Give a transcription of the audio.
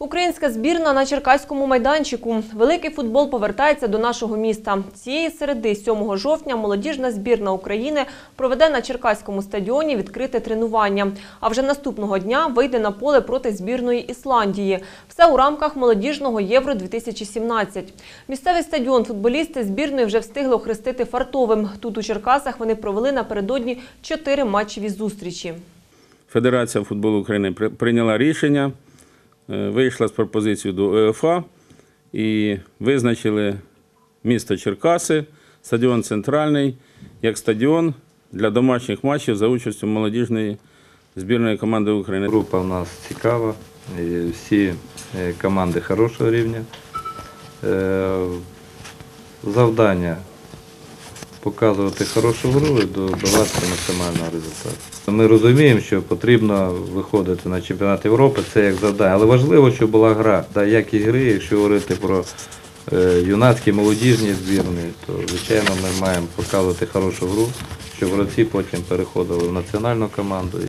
Українська збірна на Черкаському майданчику. Великий футбол повертається до нашого міста. Цієї середи 7 жовтня молодіжна збірна України проведе на Черкаському стадіоні відкрите тренування. А вже наступного дня вийде на поле проти збірної Ісландії. Все у рамках молодіжного Євро 2017. Місцевий стадіон футболісти збірної вже встигли охрестити фартовим. Тут у Черкасах вони провели напередодні чотири матчеві зустрічі. Федерація футболу України при- прийняла рішення, вийшла з пропозицією до УЄФА і визначили місто Черкаси, стадіон Центральний, як стадіон для домашніх матчів за участю молодіжної збірної команди України. Група у нас цікава, всі е, команди хорошого рівня. Е, Завдання показувати хорошу гру і добиватися максимального результату. Ми розуміємо, що потрібно виходити на чемпіонат Європи, це як завдання. Але важливо, щоб була гра. Та якість гри, якщо говорити про е, юнацькі молодіжні збірні, то звичайно ми маємо показувати хорошу гру, щоб гравці потім переходили в національну команду.